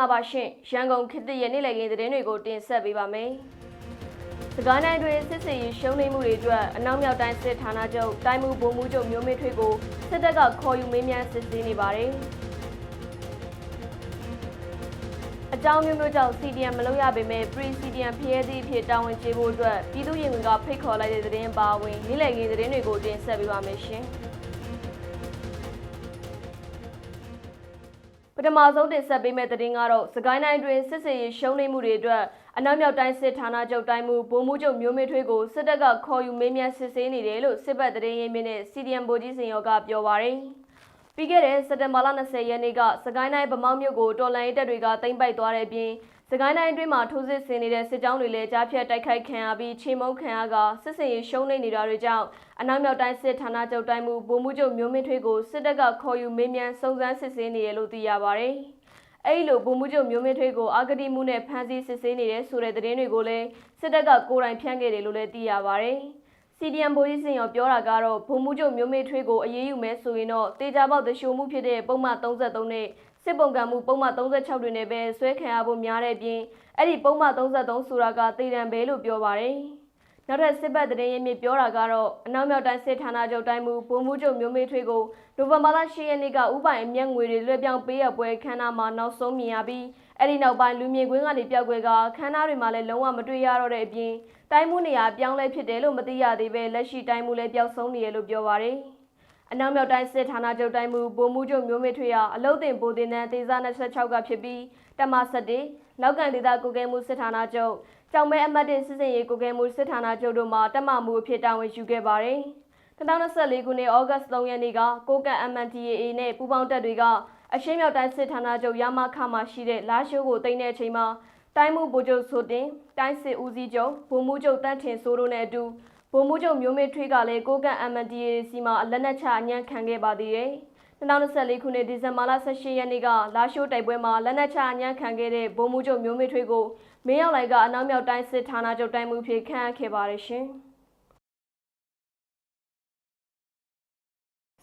္ဂလာပါရှင်ရန်ကုန်ခေတ်သစ်ရဲ့နေ့လည်ခင်းသတင်းတွေကိုတင်ဆက်ပေးပါမယ်။စကိုင်းတိုင်းတွင်စစ်စေးရေးရှုံးနိမ့်မှုတွေအတွက်အနောက်မြောက်တိုင်းစစ်ဌာနချုပ်တိုင်းမှုဗိုလ်မှူးချုပ်မျိုးမေထွေးကိုစစ်တပ်ကခေါ်ယူမေးမြန်းစစ်ဆေးနေပါတယ်။အကြောင်းမျိုးမျိုးကြောင့် CDM မလုပ်ရပေမဲ့ Pre-CDM ဖျဲသည့်အဖြစ်တာဝန်ကျေဖို့အတွက်ပြည်သူ့ရင်ဝင်ကဖိတ်ခေါ်လိုက်တဲ့သတင်းပါဝင်နေ့လည်ခင်းသတင်းတွေကိုတင်ဆက်ပေးပါမယ်ရှင်။ ထမဆုံးတင်ဆက်ပေးမယ့်သတင်းကတော့စကိုင်းတိုင်းတွင်စစ်စေးရေးရှုံးနိမ့်မှုတွေအတွက်အနောက်မြောက်တိုင်းစစ်ဌာနချုပ်တိုင်းမှုဗိုလ်မှူးချုပ်မျိုးမေထွေးကိုစစ်တပ်ကခေါ်ယူမေးမြန်းစစ်ဆေးနေတယ်လို့စစ်ဘက်သတင်းရင်းမြစ်နဲ့ CDM ဗိုလ်ကြီးစင်ရောကပြောပါရယ်ပြီးခဲ့တဲ့စက်တင်ဘာလ20ရက်နေ့ကစကိုင်းတိုင်းဗမောက်မြို့ကိုတော်လိုင်းတပ်တွေကသိမ်းပိုက်သွားတဲ့အပြင် စကိုင်းတိုင်းအတွင်းမှာထိုးစစ်ဆင်နေတဲ့စစ်ကြောင်းတွေလည်းကြားဖြတ်တိုက်ခိုက်ခံရပြီးချိန်မုံခံရကစစ်စင်ရေးရှုံးနေနေတာတွေကြောင့်အနောက်မြောက်တိုင်းစစ်ဌာနချုပ်တိုင်းမှုဗိုလ်မှူးချုပ်မျိုးမင်းထွေးကိုစစ်တပ်ကခေါ်ယူမေးမြန်းစုံစမ်းစစ်ဆေးနေရလို့သိရပါဗျ။အဲ့လိုဗိုလ်မှူးချုပ်မျိုးမင်းထွေးကိုအာဂတိမှုနဲ့ဖမ်းဆီးစစ်ဆေးနေတဲ့ဆိုတဲ့သတင်းတွေကိုလည်းစစ်တပ်ကကိုယ်တိုင်ဖြန့်ခဲ့တယ်လို့လည်းသိရပါဗျ။ CDM ဗိုလ်ကြီးစင်ရောပြောတာကတော့ဗိုလ်မှူးချုပ်မျိုးမေထွေးကိုအရေးယူမယ်ဆိုရင်တော့တေချာပေါက်တရှိုမှုဖြစ်တဲ့ပုံမှန်33နဲ့ စစ်ပုံကံမှုပုံမှန်36တွေနဲ့ပဲဆွဲခံရဖို့များတဲ့အပြင်အဲ့ဒီပုံမှန်33ဆိုတာကတေတံပဲလို့ပြောပါတယ်။နောက်ထပ်စစ်ဘက်သတင်းရင်းမြစ်ပြောတာကတော့အနောက်မြောက်တိုင်းစစ်ဌာနချုပ်တိုင်းမှုဗိုလ်မှူးချုပ်မျိုးမေထွေးကိုနိုဝင်ဘာလ10ရက်နေ့ကဥပိုင်အမျက်ငွေတွေလွှဲပြောင်းပေးရပွဲခန်းနာမှာနောက်ဆုံးမြင်ရပြီးအဲ့ဒီနောက်ပိုင်းလူမြင်ကွင်းကနေပျောက်ကွယ်ကခန်းနာတွေမှာလည်းလုံးဝမတွေ့ရတော့တဲ့အပြင်တိုင်းမှုနေရာပြောင်းလဲဖြစ်တယ်လို့မသိရသေးပဲလက်ရှိတိုင်းမှုလည်းပျောက်ဆုံးနေရလို့ပြောပါရယ် အနောက်မြောက်တိုင်းစစ်ဌာနချုပ်တိုင်းမှုဗိုလ်မှူးချုပ်မျိုးမေထွေးဟာအလုတ်တင်ဗိုလ်တင်တန်းဒေသ26ကဖြစ်ပြီးတမ7လောက်ကန်ဒေသကိုကဲမှုစစ်ဌာနချုပ်ကြောင်မဲအမတ်တင်စစ်စင်ရေးကိုကဲမှုစစ်ဌာနချုပ်တို့မှတမမှုအဖြစ်တာဝန်ယူခဲ့ပါတယ်2024ခုနှစ်ဩဂတ်3ရက်နေ့ကကိုကန့် MNTAA နဲ့ပူးပေါင်းတပ်တွေကအရှေ့မြောက်တိုင်းစစ်ဌာနချုပ်ရမခမှာရှိတဲ့လာရှိုးကိုတင်တဲ့အချိန်မှာတိုင်းမှုဗိုလ်ချုပ်ဆိုတင်တိုင်းစစ်ဦးစီးချုပ်ဗိုလ်မှူးချုပ်တန်းထင်စိုးတို့နဲ့အတူ ဗိုလ်မှူးချုပ်မျိုးမေထွေးကလည်းကိုကန့် MNTAA စီမှာလက်နက်ချအညံ့ခံခဲ့ပါသေးတယ်2024ခုနှစ်ဒီဇင်ဘာလ18ရက်နေ့ကလာရှိုးတိုက်ပွဲမှာလက်နက်ချအညံ့ခံခဲ့တဲ့ဗိုလ်မှူးချုပ်မျိုးမေထွေးကိုမင်းရောက်လိုက်ကအနောက်မြောက်တိုင်းစစ်ဌာနချုပ်တိုင်းမှုဖြစ်ခန့်အပ်ခဲ့ပါတယ်ရှင်။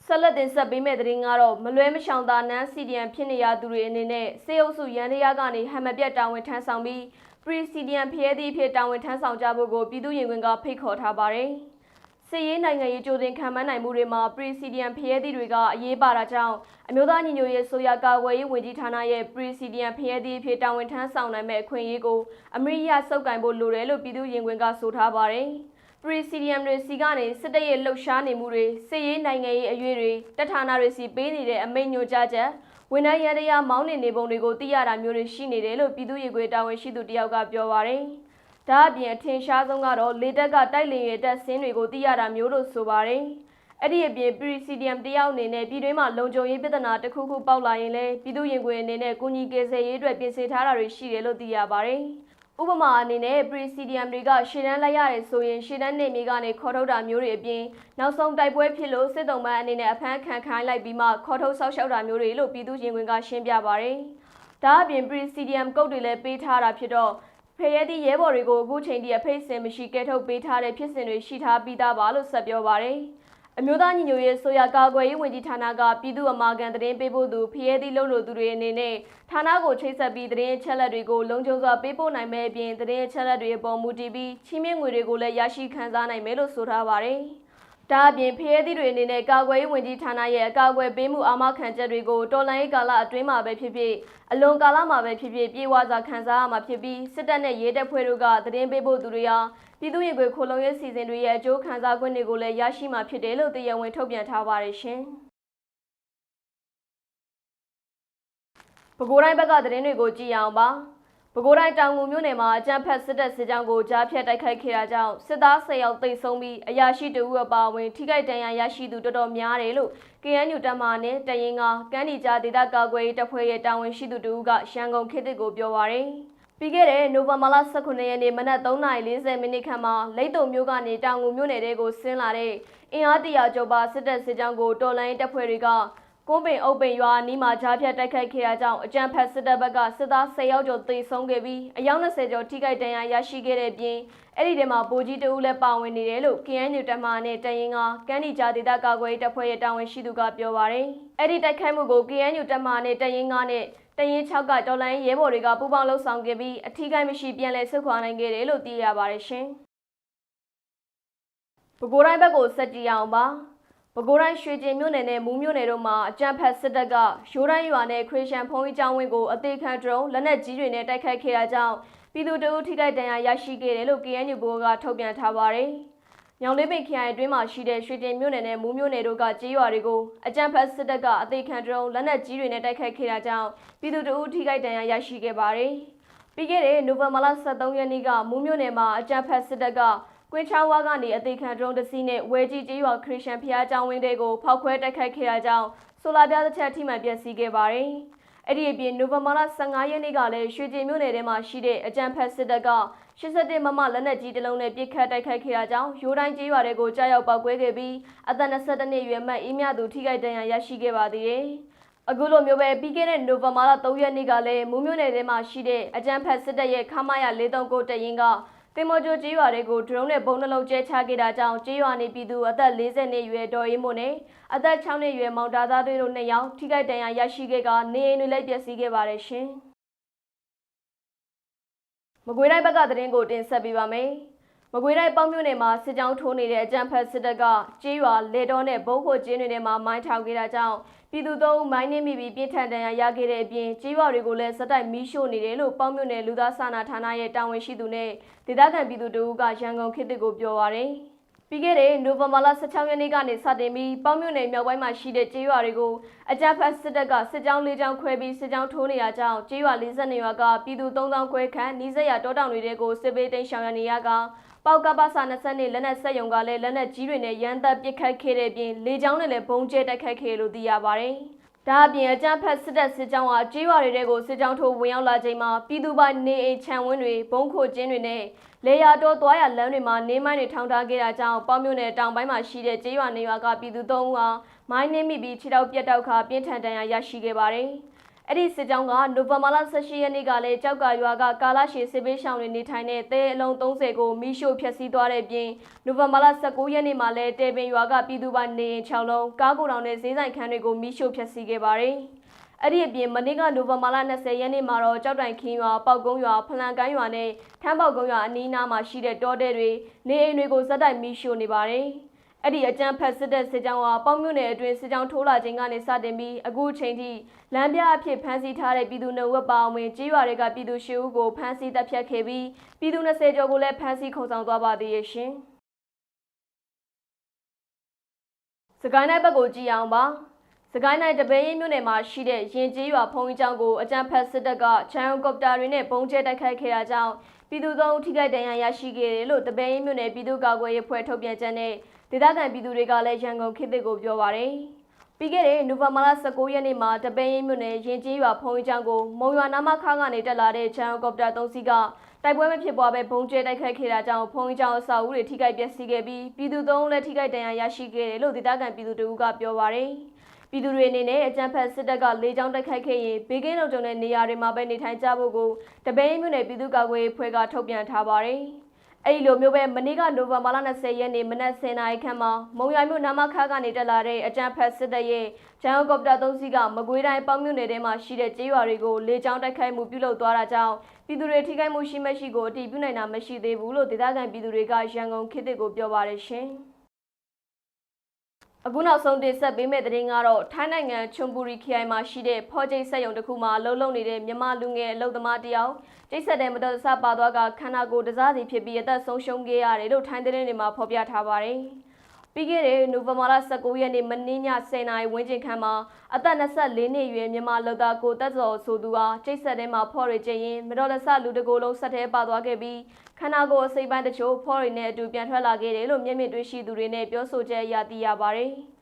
ဆက်လက်တင်ဆက်ပေးမယ့်သတင်းကတော့မလွဲမရှောင်သာနန်း CDM ဖြစ်နေရသူတွေအနေနဲ့စေအုပ်စုရန်တရားကနေဟမ်မပြတ်တာဝန်ထမ်းဆောင်ပြီး Pre-CDM ဖျဲသည့်ဖြစ်တာဝန်ထမ်းဆောင်ကြဖို့ကိုပြည်သူ့ရင်ဝင်ကဖိတ်ခေါ်ထားပါတယ်။စစ်ရေးနိုင်ငံရေးကြိုတင်ခံမှန်းနိုင်မှုတွေမှာ Pre-CDM ဖျဲသည့်တွေကအရေးပါတာကြောင့်အမျိုးသားညီညွတ်ရေးဆိုရကာကွယ်ရေးဝန်ကြီးဌာနရဲ့ Pre-CDM ဖျဲသည့်ဖြစ်တာဝန်ထမ်းဆောင်နိုင်မဲ့အခွင့်အရေးကိုအမေရိကစုပ်ကိုင်ဖို့လိုတယ်လို့ပြည်သူ့ရင်ဝင်ကဆိုထားပါတယ်။ Pre-CDM တွေစီကနေစစ်တပ်ရဲ့လှုပ်ရှားနေမှုတွေစစ်ရေးနိုင်ငံရေးအရွေတွေတပ်ဌာနတွေစီပေးနေတဲ့အမိန့်ညွှန်ကြားချက် ဝန်ထမ်းရန်တရားမောင်းနေနေပုံတွေကိုသိရတာမျိုးတွေရှိနေတယ်လို့ပြည်သူ့ရေခွေတာဝန်ရှိသူတယောက်ကပြောပါရယ်။ဒါအပြင်အထင်ရှားဆုံးကတော့လေတက်ကတိုက်လင်ရဲ့တက်ဆင်းတွေကိုသိရတာမျိုးလို့ဆိုပါရယ်။အဲ့ဒီအပြင် Presidium တယောက်အနေနဲ့ပြည်တွင်းမှာလုံခြုံရေးပြဿနာတစ်ခုခုပေါက်လာရင်လည်းပြည်သူ့ရင်ခွေအနေနဲ့ကုညီကေဆယ်ရေးအတွက်ပြင်ဆင်ထားတာတွေရှိတယ်လို့သိရပါရယ်။ ဥပမာအနေနဲ့ Presidium တွေကရှေ့တန်းလိုက်ရတယ်ဆိုရင်ရှေ့တန်းနေမြေကနေခေါ်ထုတ်တာမျိုးတွေအပြင်နောက်ဆုံးတိုက်ပွဲဖြစ်လို့စစ်တုံးပန်းအနေနဲ့အဖမ်းခံခိုင်းလိုက်ပြီးမှခေါ်ထုတ်ဆောက်ရှောက်တာမျိုးတွေလို့ပြည်သူရင်ဝင်ကရှင်းပြပါရယ်။ဒါအပြင် Presidium ကုတ်တွေလည်းပေးထားတာဖြစ်တော့ဖရဲသည့်ရဲဘော်တွေကိုအခုချိန်ထိအဖိတ်စင်မရှိကဲထုတ်ပေးထားတဲ့ဖြစ်စဉ်တွေရှိထားပြီးသားပါလို့ဆက်ပြောပါရယ်။ အမျိုးသားညီညွတ်ရေးဆိုရကာကွယ်ရေးဝန်ကြီးဌာနကပြည်သူ့အမာခံသတင်းပေးဖို့သူဖရဲသည့်လို့လို့သူတွေအနေနဲ့ဌာနကိုချိတ်ဆက်ပြီးသတင်းအချက်လက်တွေကိုလုံခြုံစွာပေးပို့နိုင်မဲ့အပြင်သတင်းအချက်လက်တွေအပေါ်မူတည်ပြီးချင်းမြင့်ငွေတွေကိုလည်းရရှိခံစားနိုင်မယ်လို့ဆိုထားပါတယ်။ ဒါအပြင်ဖရဲသည့်တွေအနေနဲ့ကာကွယ်ရေးဝန်ကြီးဌာနရဲ့အကာအကွယ်ပေးမှုအာမခံချက်တွေကိုတော်လှန်ရေးကာလအတွင်းမှာပဲဖြစ်ဖြစ်အလွန်ကာလမှာပဲဖြစ်ဖြစ်ပြေဝစွာခံစားရမှာဖြစ်ပြီးစစ်တပ်နဲ့ရဲတပ်ဖွဲ့တို့ကသတင်းပေးဖို့သူတွေဟာပြည်သူ့ရေခွေခိုလုံရေးစီစဉ်တွေရဲ့အကျိုးခံစား권တွေကိုလည်းရရှိမှာဖြစ်တယ်လို့တရားဝင်ထုတ်ပြန်ထားပါတယ်ရှင်။ပဲခူးတိုင်းဘက်ကသတင်းတွေကိုကြည့်အောင်ပါ။ ပဲခူးတိုင်းတောင်ငူမြို့နယ်မှာအကြမ်းဖက်စစ်တပ်စစ်ကြောင်းကိုကြားဖြတ်တိုက်ခိုက်ခဲ့တာကြောင့်စစ်သား10ယောက်သေဆုံးပြီးအရာရှိတဦးအပါအဝင်ထိခိုက်ဒဏ်ရာရရှိသူတော်တော်များတယ်လို့ KNU တပ်မနဲ့တရင်ကကမ်းနီကြားဒေသကာကွယ်ရေးတပ်ဖွဲ့ရဲ့တာဝန်ရှိသူတဦးကရန်ကုန်ခေတ်တစ်ကိုပြောပါရယ်။ပြီးခဲ့တဲ့နိုဝင်ဘာလ18ရက်နေ့မနက်3:40မိနစ်ခန့်မှာလိတ်တုံမြို့ကနေတောင်ငူမြို့နယ်တဲကိုဆင်းလာတဲ့အင်အားတရာကျော်ပါစစ်တပ်စစ်ကြောင်းကိုတော်လိုင်းတပ်ဖွဲ့တွေက ကိုပင်အုပ်ပင်ရွာနီးမှာကြားဖြတ်တိုက်ခိုက်ခဲ့တာကြောင့်အကြမ်းဖက်စစ်တပ်ဘက်ကစစ်သား10ယောက်ကျော်သေဆုံးခဲ့ပြီးအယောက်20ကျော်ထိခိုက်ဒဏ်ရာရရှိခဲ့တဲ့ပြင်အဲ့ဒီထဲမှာဗိုလ်ကြီးတဦးလည်းပါဝင်နေတယ်လို့ KNU တပ်မနဲ့တရင်ကကမ်းနီကြားဒေသကာကွယ်ရေးတပ်ဖွဲ့ရဲ့တာဝန်ရှိသူကပြောပါရယ်အဲ့ဒီတိုက်ခိုက်မှုကို KNU တပ်မနဲ့တရင်ကနဲ့တရင်6ကတော်လိုင်းရဲဘော်တွေကပူးပေါင်းလှုပ်ဆောင်ခဲ့ပြီးအထီးကိုင်းမရှိပြန်လည်ဆုတ်ခွာနိုင်ခဲ့တယ်လို့သိရပါတယ်ရှင်။ပဲခူးတိုင်းဘက်ကိုဆက်ကြည့်အောင်ပါ။ ပဲခူးတိုင်းရွှေကျင်မြို့နယ်နဲ့မူးမြို့နယ်တို့မှာအကြမ်းဖက်စစ်တပ်ကရိုးတိုင်းရွာနဲ့ခရစ်ယာန်ဘုန်းကြီးကျောင်းဝင်းကိုအသေးခံဒရုန်းလက်နက်ကြီးတွေနဲ့တိုက်ခိုက်ခဲ့တာကြောင့်ပြည်သူတအုပ်ထိခိုက်ဒဏ်ရာရရှိခဲ့တယ်လို့ KNU ဘိုးကထုတ်ပြန်ထားပါတယ်။ညောင်လေးပင်ခရိုင်အတွင်းမှာရှိတဲ့ရွှေကျင်မြို့နယ်နဲ့မူးမြို့နယ်တို့ကကြေးရွာတွေကိုအကြမ်းဖက်စစ်တပ်ကအသေးခံဒရုန်းလက်နက်ကြီးတွေနဲ့တိုက်ခိုက်ခဲ့တာကြောင့်ပြည်သူတအုပ်ထိခိုက်ဒဏ်ရာရရှိခဲ့ပါတယ်။ပြီးခဲ့တဲ့နိုဝင်ဘာလ23ရက်နေ့ကမူးမြို့နယ်မှာအကြမ်းဖက်စစ်တပ်က ကွင်းချောင်းဝါကနေအသေးခံဒရုန်းတစ်စီးနဲ့ဝဲကြီးကြေးရွာခရစ်ယာန်ဖျားကျောင်းဝင်းတွေကိုဖောက်ခွဲတိုက်ခိုက်ခဲ့တာကြောင့်ဆိုလာပြားတစ်ချက်ထိမှန်ပျက်စီးခဲ့ပါတယ်။အဲ့ဒီအပြင်နိုဝင်ဘာလ15ရက်နေ့ကလည်းရွှေကျင်မြို့နယ်ထဲမှာရှိတဲ့အကြမ်းဖက်စစ်တပ်က81မမလက်နက်ကြီးတစ်လုံးနဲ့ပစ်ခတ်တိုက်ခိုက်ခဲ့တာကြောင့်ရိုးတိုင်းကျေးရွာတွေကိုကြားရောက်ပောက်ကွဲခဲ့ပြီးအသက်22နှစ်အရွယ်မှအေးမြသူထိခိုက်ဒဏ်ရာရရှိခဲ့ပါသေးတယ်။အခုလိုမျိုးပဲပြီးခဲ့တဲ့နိုဝင်ဘာလ3ရက်နေ့ကလည်းမူးမြို့နယ်ထဲမှာရှိတဲ့အကြမ်းဖက်စစ်တပ်ရဲ့ခမားရ439တရင်က တင်မော်ကျိုကျေးရွာတွေကိုဒရုန်းနဲ့ပုံနှလုံးကျဲချခဲ့တာကြောင့်ကျေးရွာနေပြည်သူအသက်40နှစ်အရွယ်ဒေါ်အေးမို့နဲ့အသက်6နှစ်အရွယ်မောင်တာသားတို့နှစ်ယောက်ထိခိုက်ဒဏ်ရာရရှိခဲ့ကနေအိမ်တွေလည်းပျက်စီးခဲ့ပါတယ်ရှင်။မကွေးတိုင်းဘက်ကသတင်းကိုတင်ဆက်ပေးပါမယ်။မကွေးတိုင်းပေါင်းမြို့နယ်မှာစစ်ကြောင်းထိုးနေတဲ့အကြမ်းဖက်စစ်တပ်ကကျေးရွာလေတော်နဲ့ဘုံဖို့ကျင်းတွေထဲမှာမိုင်းထောင်ခဲ့တာကြောင့် ပြည်သူသုံးမိုင်းနှင်းမိပြီးပြင်းထန်ဒဏ်ရာရခဲ့တဲ့အပြင်ကျေးရွာတွေကိုလည်းစက်တိုက်မီးရှို့နေတယ်လို့ပေါင်းမြို့နယ်လူသားစာနာဌာနရဲ့တာဝန်ရှိသူနဲ့ဒေသခံပြည်သူတို့ကရန်ကုန်ခေတ်တစ်ကိုပြောပါရယ်။ပြီးခဲ့တဲ့နိုဝင်ဘာလ16ရက်နေ့ကနေစတင်ပြီးပေါင်းမြို့နယ်မြောက်ပိုင်းမှာရှိတဲ့ကျေးရွာတွေကိုအကြမ်းဖက်စစ်တပ်ကစစ်ကြောင်းလေးကြောင်းခွဲပြီးစစ်ကြောင်းထိုးနေရကြောင်းကျေးရွာ42ရွာကပြည်သူ3000ခွဲခန့်နီးစပ်ရာတောတောင်တွေကိုစစ်ပေးသိမ်းရှောင်ရနေရက ပေါက်ကပါစာ20နှစ်လက်နက်ဆက်ယုံကလည်းလက်နက်ကြီးတွေနဲ့ရန်တပ်ပစ်ခတ်ခဲ့တဲ့ပြင်လေကြောင်းနဲ့လည်းဘုံကျဲတိုက်ခတ်ခဲ့လို့သိရပါတယ်။ဒါအပြင်အကြမ်းဖက်စစ်တပ်စစ်ကြောင်းဟာကြေးရွာတွေကိုစစ်ကြောင်းထိုးဝင်ရောက်လာချိန်မှာပြည်သူပိုင်နေအိမ်ခြံဝင်းတွေဘုံခိုကျင်းတွေနဲ့လေယာတော်သွားရလမ်းတွေမှာနေမိုင်းတွေထောင်ထားခဲ့တာကြောင့်ပေါမြို့နယ်တောင်ပိုင်းမှာရှိတဲ့ကြေးရွာနေရွာကပြည်သူသုံးဦးဟာမိုင်းနှင်းမိပြီးခြေထောက်ပြတ်တောက်ခါပြင်းထန်ဒဏ်ရာရရှိခဲ့ပါတယ်။ အဲ့ဒီစစ်ကြောင်းကနိုဝင်ဘာလ18ရက်နေ့ကလည်းကြောက်ကရွာကကာလာရှည်စစ်ပေးရှောင်းတွေနေထိုင်တဲ့တဲအလုံး30ကိုမိရှို့ဖျက်ဆီးသွားတဲ့ပြင်နိုဝင်ဘာလ19ရက်နေ့မှာလည်းတေပင်ရွာကပြည်သူပိုင်နေအိမ်6လုံးကားကိုယ်တော်နဲ့ဈေးဆိုင်ခန်းတွေကိုမိရှို့ဖျက်ဆီးခဲ့ပါတယ်။အဲ့ဒီအပြင်မနေ့ကနိုဝင်ဘာလ20ရက်နေ့မှာတော့ကြောက်တိုင်ခင်းရွာပောက်ကုန်းရွာဖလန်ကိုင်းရွာနဲ့ထမ်းပေါက်ကုန်းရွာအနီးအနားမှာရှိတဲ့တောတဲတွေနေအိမ်တွေကိုဇက်တိုက်မိရှို့နေပါတယ်။ အဲ့ဒီအကြမ်းဖက်စစ်တပ်စစ်ကြောင်းဟာပေါင်းမြို့နယ်အတွင်းစစ်ကြောင်းထိုးလာခြင်းကနေစတင်ပြီးအခုချိန်ထိလမ်းပြအဖြစ်ဖမ်းဆီးထားတဲ့ပြည်သူနှုတ်ဝက်ပါဝင်ကြေးရွာတွေကပြည်သူရှစ်ဦးကိုဖမ်းဆီးတပ်ဖြတ်ခဲ့ပြီးပြည်သူ20ကျော်ကိုလည်းဖမ်းဆီးခုံဆောင်သွားပါသေးရဲ့ရှင်။စကိုင်းတိုင်းဘက်ကိုကြည့်အောင်ပါ။စကိုင်းတိုင်းတပင်းရင်မြို့နယ်မှာရှိတဲ့ရင်ကျေးရွာဖုံးကြီးကျောင်းကိုအကြမ်းဖက်စစ်တပ်ကချန်ကော်ပတာတွေနဲ့ပုံကျဲတိုက်ခိုက်ခဲ့တာကြောင့်ပြည်သူသုံးထိခိုက်ဒဏ်ရာရရှိခဲ့တယ်လို့တပင်းရင်မြို့နယ်ပြည်သူ့ကာကွယ်ရေးဖွဲ့ထုတ်ပြန်ချက်နဲ့ ဒေသခံပြည်သူတွေကလည်းရန်ကုန်ခေတ်သစ်ကိုပြောပါရယ်ပြီးခဲ့တဲ့နိုဝင်ဘာလ19ရက်နေ့မှာတပင်းရင်မြို့နယ်ရင်ကျေးရွာဖုံးကြီးကျောင်းကိုမုံရွာနာမခါကနေတက်လာတဲ့ချန်ကော်ပတာ၃စီးကတိုက်ပွဲမဖြစ်ပွားပဲဘုံကျဲတိုက်ခိုက်ခဲ့တာကြောင့်ဖုံးကြီးကျောင်းအဆောက်အဦတွေထိခိုက်ပျက်စီးခဲ့ပြီးပြည်သူသုံးလည်းထိခိုက်ဒဏ်ရာရရှိခဲ့တယ်လို့ဒေသခံပြည်သူတို့ကပြောပါရယ်ပြည်သူတွေအနေနဲ့အကြမ်းဖက်စစ်တပ်ကလေကြောင်းတိုက်ခိုက်ခဲ့ရင်ဘေးကင်းလုံခြုံတဲ့နေရာတွေမှာပဲနေထိုင်ကြဖို့ကိုတပင်းမြို့နယ်ပြည်သူ့ကာကွယ်ရေးဖွဲ့ကထုတ်ပြန်ထားပါတယ်။ အဲဒီလိုမျိုးပဲမနေ့ကနိုဝင်ဘာလ20ရက်နေ့မနက်10:00နာရီခန့်မှာမုံရမြို့နာမခါကနေတက်လာတဲ့အကြမ်းဖက်စစ်တပ်ရဲ့ဂျန်ဟောကော်ပတာ၃စီးကမကွေးတိုင်းပေါင်းမြို့နယ်ထဲမှာရှိတဲ့ကျေးရွာတွေကိုလေကြောင်းတိုက်ခိုက်မှုပြုလုပ်သွားတာကြောင့်ပြည်သူတွေထိခိုက်မှုရှိမရှိကိုအတည်ပြုနိုင်တာမရှိသေးဘူးလို့ဒေသခံပြည်သူတွေကရန်ကုန်ခေတ်သစ်ကိုပြောပါတယ်ရှင်။ အခုနောက်ဆုံးတင်ဆက်ပေးမယ့်သတင်းကတော့ထိုင်းနိုင်ငံချွန်ပူရီခရိုင်မှာရှိတဲ့ဖော်ကျိတ်ဆက်ရုံတစ်ခုမှာအလုပ်လုပ်နေတဲ့မြန်မာလူငယ်အလုပ်သမားတယောက်ကျိတ်ဆက်တဲ့မတော်တဆပါသွားကခန္ဓာကိုယ်တစားစီဖြစ်ပြီးအသက်ဆုံးရှုံးခဲ့ရတယ်လို့ထိုင်းသတင်းတွေမှာဖော်ပြထားပါတယ်။ ပြီးခဲ့တဲ့နိုဝင်ဘာလ19ရက်နေ့မနေ့ည10:00နာရီဝန်းကျင်ခန့်မှာအသက်24နှစ်အရွယ်မြန်မာလူသားကိုတက်စော်ဆိုသူဟာကျိတ်ဆက်တဲ့မှာဖော်ရကျရင်မတော်တဆလူတကိုယ်လုံးဆက်ထဲပါသွားခဲ့ပြီးခန္ဓာကိုယ်အစိပ်ပိုင်းတချို့ဖော်ရီနဲ့အတူပြန်ထွက်လာခဲ့တယ်လို့မျက်မြင်တွေ့ရှိသူတွေနဲ့ပြောဆိုချက်အရသိရပါတယ်။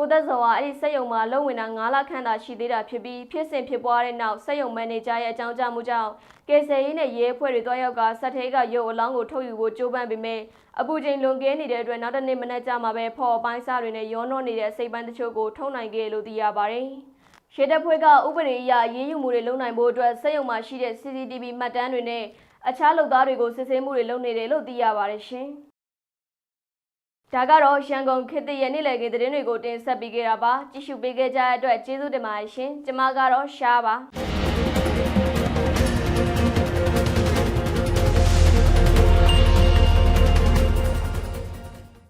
ကိုသက်စောဟာအဲ့ဒီစက်ရုံမှာလုံဝင်တာ9လခန့်သာရှိသေးတာဖြစ်ပြီးဖြစ်စဉ်ဖြစ်ပွားတဲ့နောက်စက်ရုံမန်နေဂျာရဲ့အကြောင်းကြားမှုကြောင့်ကယ်ဆယ်ရေးနဲ့ရဲအဖွဲ့တွေတွားရောက်ကစက်ထဲကရုပ်အလောင်းကိုထုတ်ယူဖို့ကြိုးပမ်းပေမဲ့အပူချိန်လွန်ကဲနေတဲ့အတွက်နောက်တစ်နေ့မနက်ကျမှပဲဖော်အပိုင်းစားတွေနဲ့ရောနှောနေတဲ့အစိပ်ပိုင်းတချို့ကိုထုတ်နိုင်ခဲ့လို့သိရပါတယ်။ရှေ့တပ်ဖွဲ့ကဥပဒေအရရေးယူမှုတွေလုပ်နိုင်ဖို့အတွက်စက်ရုံမှာရှိတဲ့ CCTV မှတ်တမ်းတွေနဲ့အခြားလုပ်သားတွေကိုစစ်ဆေးမှုတွေလုပ်နေတယ်လို့သိရပါတယ်ရှင်။ ဒါကတော့ရန်ကုန်ခေတ်သစ်ရဲ့နေ့လည်ခင်းသတင်းတွေကိုတင်ဆက်ပေးခဲ့တာပါကြည့်ရှုပေးခဲ့ကြတဲ့အတွက်ကျေးဇူးတင်ပါတယ်ရှင်။ကျွန်မကတော့ရှားပါ။။